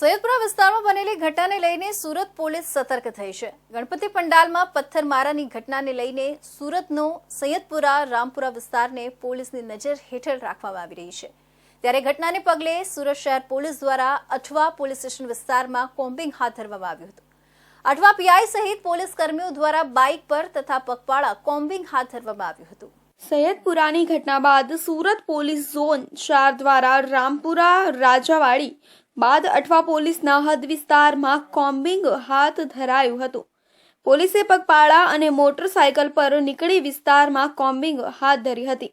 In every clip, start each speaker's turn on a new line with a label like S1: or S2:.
S1: સૈયદપુરા વિસ્તારમાં બનેલી ઘટનાને લઈને સુરત પોલીસ સતર્ક થઈ છે. ગણપતિ પંડાલમાં પથ્થરમારાની ઘટનાને લઈને સુરતનો સૈયદપુરા, રામપુરા વિસ્તારને પોલીસની નજર હેઠળ રાખવામાં આવી રહી છે. ત્યારે ઘટનાને પગલે સુરત શહેર પોલીસ દ્વારા અઠવા પોલીસ સ્ટેશન વિસ્તારમાં કોમ્બિંગ હાથ ધરવામાં આવ્યું હતું. અઠવા પીઆઈ સહિત પોલીસ કર્મીઓ દ્વારા બાઇક પર તથા પગપાળા કોમ્બિંગ હાથ ધરવામાં આવ્યું હતું.
S2: સૈયદપુરાની ઘટના બાદ સુરત પોલીસ ઝોન ચાર દ્વારા રામપુરા, રાજાવાડી બાદ અઠવા પોલીસના હદ વિસ્તારમાં કોમ્બિંગ હાથ ધરાયું હતું. પોલીસે પગપાળા અને મોટરસાયકલ પર નીકળી વિસ્તારમાં કોમ્બિંગ હાથ ધરી હતી.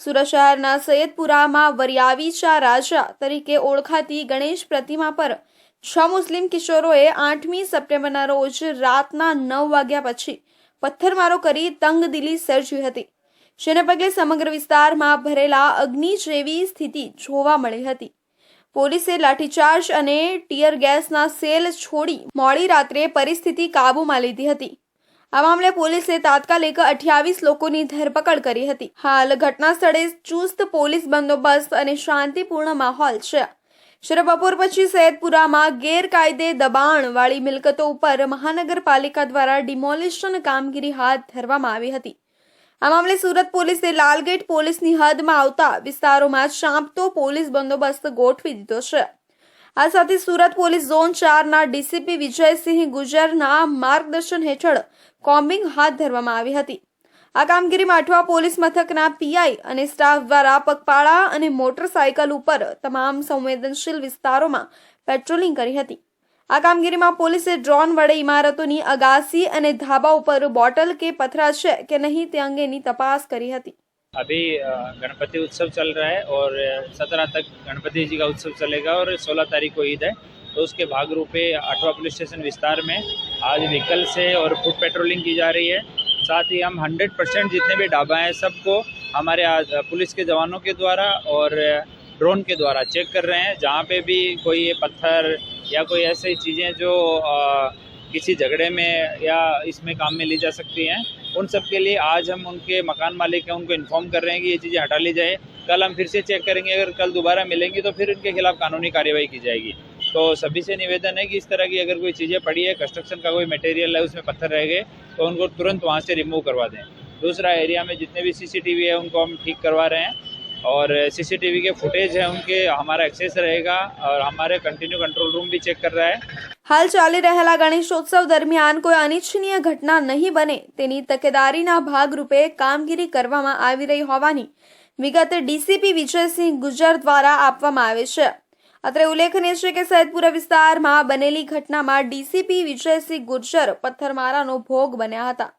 S2: સુરત શહેરના સૈયદપુરામાં વરિયાવીચા રાજા તરીકે ઓળખાતી ગણેશ પ્રતિમા પર છ મુસ્લિમ કિશોરોએ આઠમી સપ્ટેમ્બરના રોજ રાતના નવ વાગ્યા પછી પથ્થરમારો કરી તંગદિલી સર્જી હતી. જેને પગલે સમગ્ર વિસ્તારમાં ભરેલા અગ્નિ જેવી સ્થિતિ જોવા મળી હતી. પોલીસે લાઠીચાર્જ અને ટીયર ગેસના સેલ છોડી મોડી રાત્રે પરિસ્થિતિ કાબૂમાં લીધી હતી. આ મામલે પોલીસે તાત્કાલિક અઠ્યાવીસ લોકોની ધરપકડ કરી હતી. હાલ ઘટના સ્થળે ચુસ્ત પોલીસ બંદોબસ્ત અને શાંતિપૂર્ણ માહોલ છે. જ્યારે બપોર પછી સૈદપુરામાં ગેરકાયદે દબાણ વાળી મિલકતો ઉપર મહાનગરપાલિકા દ્વારા ડિમોલિશન કામગીરી હાથ ધરવામાં આવી હતી. આ મામલે સુરત પોલીસે લાલગેટ પોલીસની હદમાં આવતા વિસ્તારોમાં ચાંપતો પોલીસ બંદોબસ્ત ગોઠવી દીધો છે. આ સાથે સુરત પોલીસ ઝોન ચારના ડીસીપી વિજયસિંહ ગુજરના માર્ગદર્શન હેઠળ કોમ્બિંગ હાથ ધરવામાં આવી હતી. આ કામગીરીમાં અઠવા પોલીસ મથકના પીઆઈ અને સ્ટાફ દ્વારા પગપાળા અને મોટરસાયકલ ઉપર તમામ સંવેદનશીલ વિસ્તારોમાં પેટ્રોલિંગ કરી હતી. આ કામગીરીમાં પોલીસે ડ્રોન વડે ઇમારતોની અગાસી અને ધાબા ઉપર બોટલ કે પથરા છે કે નહીં તે અંગેની તપાસ કરી હતી
S3: अभी अ, गणपति उत्सव चल रहा है और सत्रह तक गणपति जी का उत्सव चलेगा और सोलह तारीख को ईद है तो उसके भाग रूपे अठवा पुलिस स्टेशन विस्तार में आज व्हीकल से और फुट पेट्रोलिंग की जा रही है साथ ही हम हंड्रेड परसेंट जितने भी ढाबा हैं सबको हमारे आज पुलिस के जवानों के द्वारा और ड्रोन के द्वारा चेक कर रहे हैं जहाँ पे भी कोई ये पत्थर या कोई ऐसी चीज़ें जो अ, किसी झगड़े में या इसमें काम में ली जा सकती हैं उन सब के लिए आज हम उनके मकान मालिक हैं उनको इन्फॉर्म कर रहे हैं कि ये चीज़ें हटा ली जाए। कल हम फिर से चेक करेंगे अगर कल दोबारा मिलेंगी तो फिर उनके खिलाफ कानूनी कार्यवाही की जाएगी। तो सभी से निवेदन है कि इस तरह की अगर कोई चीज़ें पड़ी है कंस्ट्रक्शन का कोई मटेरियल है उसमें पत्थर रह गए तो उनको तुरंत वहाँ से रिमूव करवा दें। दूसरा एरिया में जितने भी सीसीटीवी है उनको हम ठीक करवा रहे हैं। और सीसीटीवी के फुटेज है उनके हमारा एक्सेस रहेगा और हमारे कंटिन्यू कंट्रोल रूम भी चेक कर रहा है
S2: હાલ ચાલી રહેલા ગણેશોત્સવ દરમિયાન કોઈ અનિચ્છનીય ઘટના નહીં બને તેની તકેદારીના ભાગરૂપે કામગીરી કરવામાં આવી રહી હોવાની વિગત ડીસીપી વિજયસિંહ ગુજર દ્વારા આપવામાં આવે છે અત્રે ઉલ્લેખનીય છે કે સૈદપુરા વિસ્તારમાં બનેલી ઘટનામાં ડીસીપી વિજયસિંહ ગુર્જર પથ્થરમારાનો ભોગ બન્યા હતા